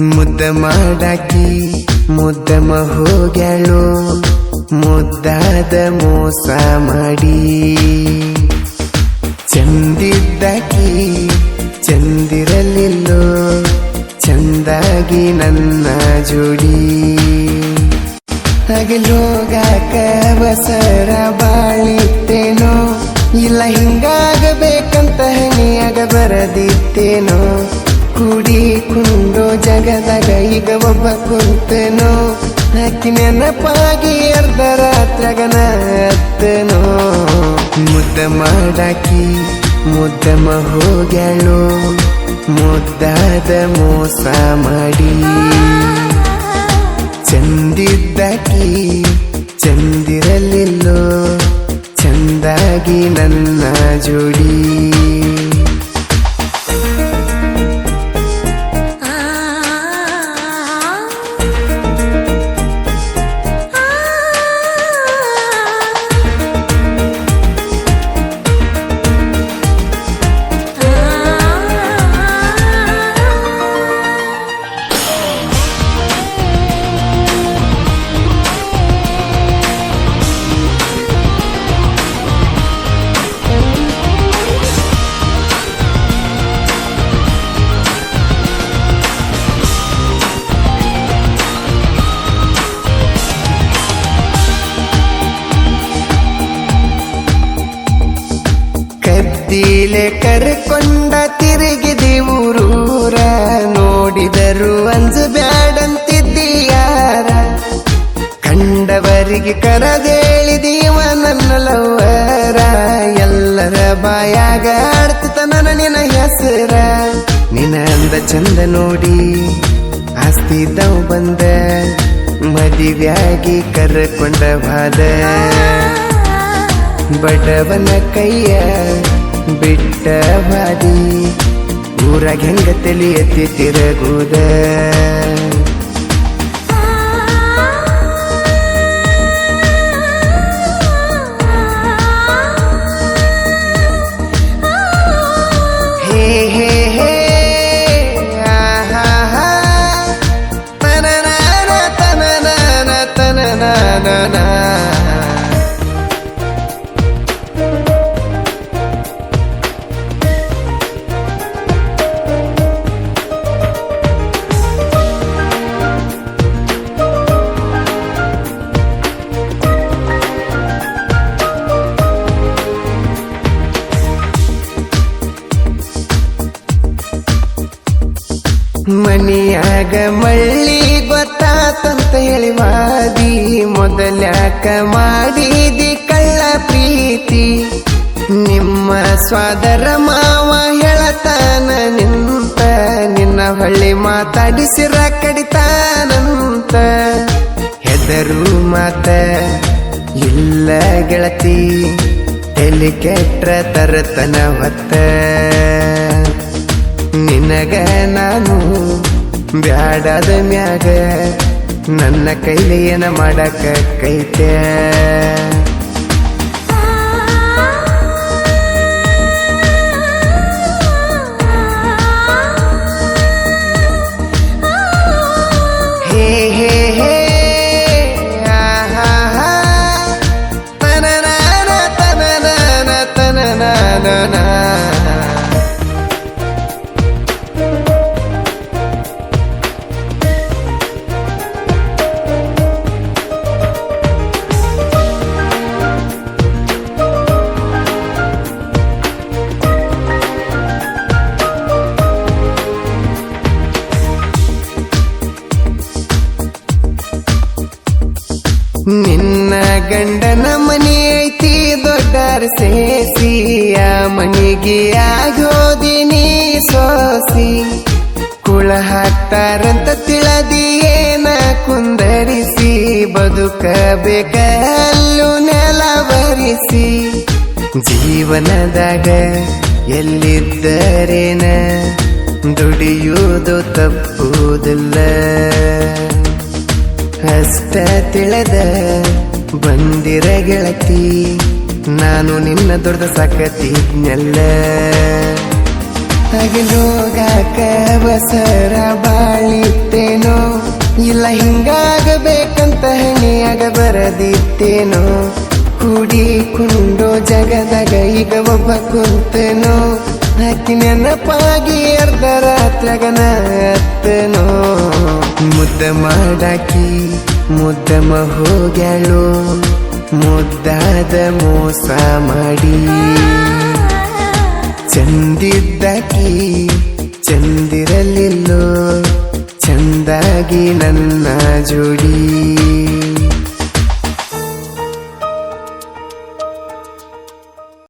ಮುದ್ದ ಮಾಡಾಕಿ ಮುದ್ದಮ ಹೋಗ್ಯಾಳು ಮುದ್ದಾದ ಮೋಸ ಮಾಡಿ. ಚಂದಿದ್ದಾಕಿ, ಚಂದಿರಲಿಲ್ಲೋ, ಚಂದಾಗಿ ನನ್ನ ಜೋಡಿ. ಹಗಲೋಗಾಕ ಅವಸರ ಬಾಳಿತ್ತೇನೋ ಇಲ್ಲ ಹಿಂಗಾಗಬೇಕಂತ ಹೆಣಿಯಾಗ ಬರದಿತ್ತೇನೋ? ಕುಂಡು ಜಗದಾಗ ಈಗ ಒಬ್ಬ ಕುಂತೇನೋ? ಹಾಕಿ ನೆನಪಾಗಿ ಅರ್ಧ ರಾತ್ರಗನ ಅತ್ತನೋ ಮುದ್ದ ಮಾಡಾಕಿ ಮುದ್ದಮ ಹೋಗ್ಯಾಳು ಮುದ್ದಾದ ಮೋಸ ಮಾಡಿ. ಚಂದಿದ್ದಾಕಿ, ಚಂದಿರಲಿಲ್ಲೋ? ಚಂದಾಗಿ ನನ್ನ ಜೋಡಿ ಕದ್ದಿಲೆ ಕರ್ಕೊಂಡ ತಿರುಗಿದಿ ಊರೂರ ನೋಡಿದರು ಅಂಜು ಬ್ಯಾಡಂತಿದ್ದೀಯಾರ. ಕಂಡವರಿಗೆ ಕರದೇಳಿದೀವ ನನ್ನ ಲವ್ವರ. ಎಲ್ಲರ ಬಾಯಾಗ ಆಡ್ತಿತ ನನ್ನ ನಿನ ಹೆಸರ. ನಿನ ಅಂದ ಚಂದ ನೋಡಿ ಆಸ್ತಿದ್ದವ್ ಬಂದ. ಮದಿವ್ಯಾಗಿ ಕರ್ಕೊಂಡ ಬಾದ ಬಡವನ ಕೈಯ ಬಿಟ್ಟ ಬಾದಿ ಊರಾಗ ಹೆಂಗ ತಿಳಿಯತಿ ತಿರಗುದ? ಹೇ ಹೇ ಮನಿಯಾಗ ಮಳ್ಳಿ ಗೊತ್ತಾತಂತ ಹೇಳಿ ವಾದಿ, ಮೊದಲ್ಯಾಕ ಮಾಡಿದಿ ಕಳ್ಳ ಪ್ರೀತಿ. ನಿಮ್ಮ ಸ್ವಾದರ ಮಾವ ಹೇಳತಾನ ನಿಂತ, ನಿನ್ನ ಹೊಳ್ಳಿ ಮಾತಾಡಿಸಿರ ಕಡಿತಾನಂತ. ಹೆದರು ಮಾತ, ಇಲ್ಲ ಗೆಳತಿ, ತಲೆ ಕೆಟ್ರ ತರತನ ಹೊತ್ತ. ನಿನಗ ನಾನು ಬ್ಯಾಡಾದ ಮ್ಯಾಗ ನನ್ನ ಕೈಲಿ ಏನ ಮಾಡಕ ಕೈತೆ ನಿನ್ನ ಗಂಡನ ಮನೆ ಐತಿ, ದೊಡ್ಡರ ಸೇಸಿಯ ಮನೆಗೆ ಆಗೋದಿನಿ ಸೋಸಿ. ಕುಳ ಹಾಕ್ತಾರಂತ ತಿಳದಿ, ಏನ ಕುಂದರಿಸಿ, ಬದುಕಬೇಕಲ್ಲು ನೆಲ ಬರಿಸಿ ಜೀವನದಾಗ ಎಲ್ಲಿದ್ದರೇನ, ದುಡಿಯುವುದು ತಪ್ಪುವುದಿಲ್ಲ ಅಷ್ಟ ತಿಳಿದ ಬಂದಿರ ಗೆಳತಿ, ನಾನು ನಿನ್ನ ದೊಡ್ಡ ಸಾಕತಿದ್ನೆಲ್ಲ ಹೋಗಾಕ ಬಸರ ಬಾಳಿತ್ತೇನೋ, ಇಲ್ಲ ಹಿಂಗಾಗಬೇಕಂತ ಹೆಣಿಯಾಗ ಬರದಿತ್ತೇನೋ. ಕೂಡಿಕೊಂಡು ಜಗದಾಗ ಈಗ ಒಬ್ಬ ಕುಂತನೋ ಆಕಿ ನೆನಪಾಗಿ ಅರ್ಧ ರಾತ್ರಿಗನ ಅತ್ತನೋ ಮುದ್ದ ಮಾಡಾಕಿ ಮುದ್ದಮ ಹೋಗ್ಯಾಳು ಮುದ್ದಾದ ಮೋಸ ಮಾಡಿ. ಚಂದಿದ್ದಾಕಿ, ಚಂದಿರಲಿಲ್ಲೋ, ಚಂದಾಗಿ ನನ್ನ